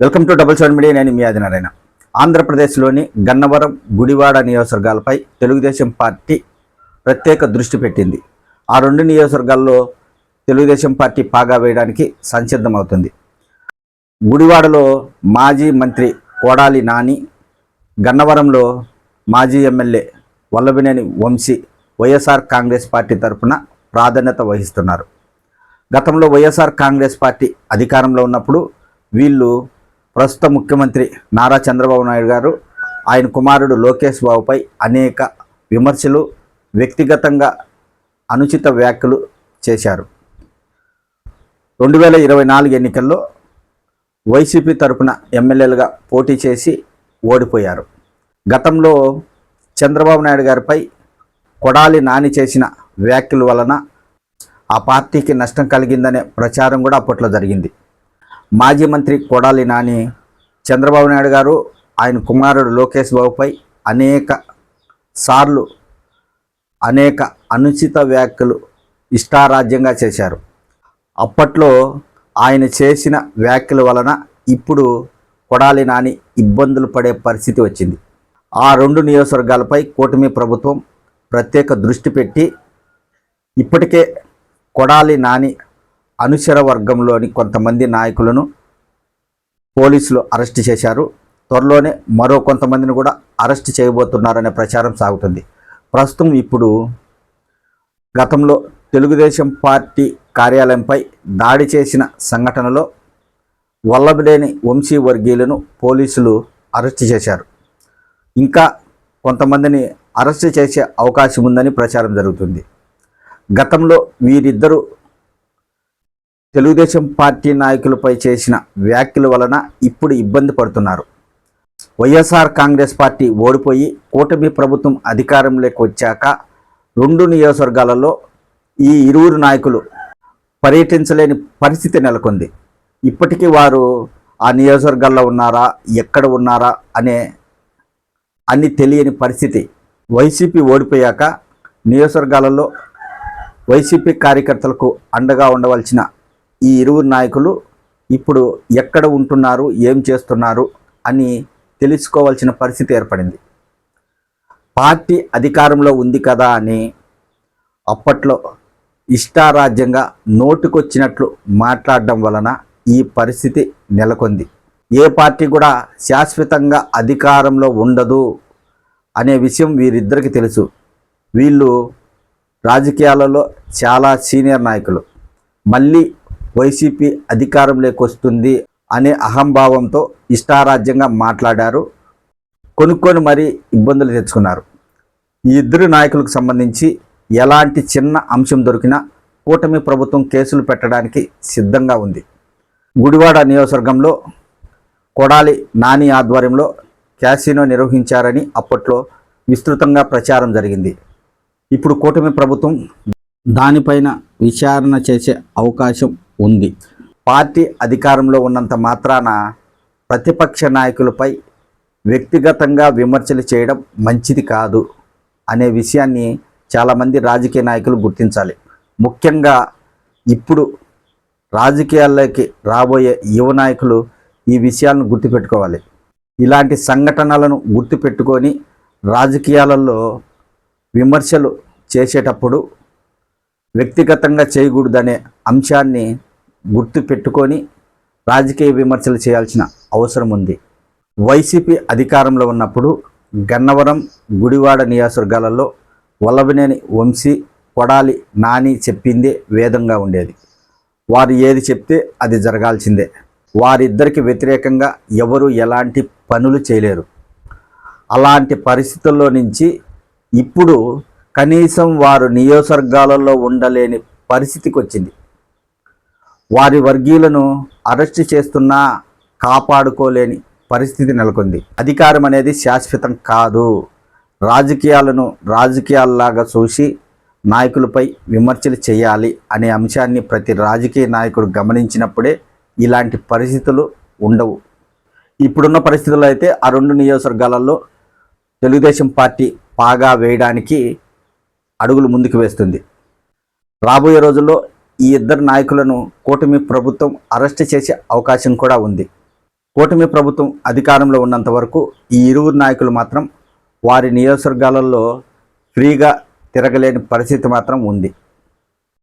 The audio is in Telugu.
Welcome to double seven media నేను మీ ఆదినారాయణ. ఆంధ్రప్రదేశ్లోని గన్నవరం గుడివాడ నియోజకవర్గాలపై తెలుగుదేశం పార్టీ ప్రత్యేక దృష్టి పెట్టింది. ఆ రెండు నియోజకవర్గాల్లో తెలుగుదేశం పార్టీ పాగా వేయడానికి సంసిద్ధమవుతుంది. గుడివాడలో మాజీ మంత్రి కోడాలి నాని గన్నవరంలో మాజీ MLA Vallabhaneni Vamsi YSR Congress party తరఫున ప్రాధాన్యత వహిస్తున్నారు. గతంలో వైఎస్ఆర్ కాంగ్రెస్ పార్టీ అధికారంలో ఉన్నప్పుడు వీళ్ళు ప్రస్తుత ముఖ్యమంత్రి నారా చంద్రబాబు నాయుడు గారు ఆయన కుమారుడు లోకేష్ బాబుపై అనేక విమర్శలు వ్యక్తిగతంగా అనుచిత వ్యాఖ్యలు చేశారు. రెండు వేల ఇరవై నాలుగు ఎన్నికల్లో వైసీపీ తరపున ఎమ్మెల్యేలుగా పోటీ చేసి ఓడిపోయారు. గతంలో చంద్రబాబు నాయుడు గారిపై కొడాలి నాని చేసిన వ్యాఖ్యల వలన ఆ పార్టీకి నష్టం కలిగిందనే ప్రచారం కూడా అప్పట్లో జరిగింది. మాజీ మంత్రి కొడాలి నాని చంద్రబాబు నాయుడు గారు ఆయన కుమారుడు లోకేష్ బాబుపై అనేక సార్లు అనేక అనుచిత వ్యాఖ్యలు ఇష్టారాజ్యంగా చేశారు. అప్పట్లో ఆయన చేసిన వ్యాఖ్యల వలన ఇప్పుడు కొడాలి నాని ఇబ్బందులు పడే పరిస్థితి వచ్చింది. ఆ రెండు నియోజకవర్గాలపై కూటమి ప్రభుత్వం ప్రత్యేక దృష్టి పెట్టి ఇప్పటికే కొడాలి నాని అనుచర వర్గంలోని కొంతమంది నాయకులను పోలీసులు అరెస్ట్ చేశారు. త్వరలోనే మరో కొంతమందిని కూడా అరెస్ట్ చేయబోతున్నారనే ప్రచారం సాగుతుంది. ప్రస్తుతం ఇప్పుడు గతంలో తెలుగుదేశం పార్టీ కార్యాలయంపై దాడి చేసిన సంఘటనలో వల్లభలేని వంశీ వర్గీయులను పోలీసులు అరెస్ట్ చేశారు. ఇంకా కొంతమందిని అరెస్ట్ చేసే అవకాశం ఉందని ప్రచారం జరుగుతుంది. గతంలో వీరిద్దరూ తెలుగుదేశం పార్టీ నాయకులపై చేసిన వ్యాఖ్యల వలన ఇప్పుడు ఇబ్బంది పడుతున్నారు. వైఎస్ఆర్ కాంగ్రెస్ పార్టీ ఓడిపోయి కూటమి ప్రభుత్వం అధికారంలోకి వచ్చాక రెండు నియోజకవర్గాలలో ఈ ఇరువురు నాయకులు పర్యటించలేని పరిస్థితి నెలకొంది. ఇప్పటికీ వారు ఆ నియోజకవర్గాల్లో ఉన్నారా ఎక్కడ ఉన్నారా అనే అన్ని తెలియని పరిస్థితి. వైసీపీ ఓడిపోయాక నియోజకవర్గాలలో వైసీపీ కార్యకర్తలకు అండగా ఉండవలసిన ఈ ఇరువురు నాయకులు ఇప్పుడు ఎక్కడ ఉంటున్నారు ఏం చేస్తున్నారు అని తెలుసుకోవాల్సిన పరిస్థితి ఏర్పడింది. పార్టీ అధికారంలో ఉంది కదా అని అప్పట్లో ఇష్టారాజ్యంగా నోటుకొచ్చినట్లు మాట్లాడడం వలన ఈ పరిస్థితి నెలకొంది. ఏ పార్టీ కూడా శాశ్వతంగా అధికారంలో ఉండదు అనే విషయం వీరిద్దరికి తెలుసు. వీళ్ళు రాజకీయాలలో చాలా సీనియర్ నాయకులు. మళ్ళీ వైసీపీ అధికారంలోకి వస్తుంది అనే అహంభావంతో ఇష్టారాజ్యంగా మాట్లాడారు. కొనుక్కొని మరీ ఇబ్బందులు తెచ్చుకున్నారు. ఈ ఇద్దరు నాయకులకు సంబంధించి ఎలాంటి చిన్న అంశం దొరికినా కూటమి ప్రభుత్వం కేసులు పెట్టడానికి సిద్ధంగా ఉంది. గుడివాడ నియోజకవర్గంలో కొడాలి నాని ఆధ్వర్యంలో క్యాసినో నిర్వహించారని అప్పట్లో విస్తృతంగా ప్రచారం జరిగింది. ఇప్పుడు కూటమి ప్రభుత్వం దానిపైన విచారణ చేసే అవకాశం ఉంది. పార్టీ అధికారంలో ఉన్నంత మాత్రాన ప్రతిపక్ష నాయకులపై వ్యక్తిగతంగా విమర్శలు చేయడం మంచిది కాదు అనే విషయాన్ని చాలామంది రాజకీయ నాయకులు గుర్తించాలి. ముఖ్యంగా ఇప్పుడు రాజకీయాల్లోకి రాబోయే యువ నాయకులు ఈ విషయాలను గుర్తుపెట్టుకోవాలి. ఇలాంటి సంఘటనలను గుర్తుపెట్టుకొని రాజకీయాలలో విమర్శలు చేసేటప్పుడు వ్యక్తిగతంగా చేయకూడదనే అంశాన్ని గుర్తు పెట్టుకొని రాజకీయ విమర్శలు చేయాల్సిన అవసరం ఉంది. వైసీపీ అధికారంలో ఉన్నప్పుడు గన్నవరం గుడివాడ నియోజకవర్గాలలో వల్లభనేని వంశీ కొడాలి నాని చెప్పిందే వేదంగా ఉండేది. వారు ఏది చెప్తే అది జరగాల్సిందే. వారిద్దరికి వ్యతిరేకంగా ఎవరు ఎలాంటి పనులు చేయలేరు. అలాంటి పరిస్థితుల్లో నుంచి ఇప్పుడు కనీసం వారు నియోజకవర్గాలలో ఉండలేని పరిస్థితికి వచ్చింది. వారి వర్గీయులను అరెస్ట్ చేస్తున్నా కాపాడుకోలేని పరిస్థితి నెలకొంది. అధికారం అనేది శాశ్వతం కాదు. రాజకీయాలను రాజకీయాల్లాగా చూసి నాయకులపై విమర్శలు చేయాలి అనే అంశాన్ని ప్రతి రాజకీయ నాయకుడు గమనించినప్పుడే ఇలాంటి పరిస్థితులు ఉండవు. ఇప్పుడున్న పరిస్థితుల్లో అయితే ఆ రెండు నియోజకవర్గాలలో తెలుగుదేశం పార్టీ పాగా వేయడానికి అడుగులు ముందుకు వేస్తుంది. రాబోయే రోజుల్లో ఈ ఇద్దరు నాయకులను కూటమి ప్రభుత్వం అరెస్ట్ చేసే అవకాశం కూడా ఉంది. కూటమి ప్రభుత్వం అధికారంలో ఉన్నంత వరకు ఈ ఇరువురు నాయకులు మాత్రం వారి నియోజకవర్గాలలో ఫ్రీగా తిరగలేని పరిస్థితి మాత్రం ఉంది.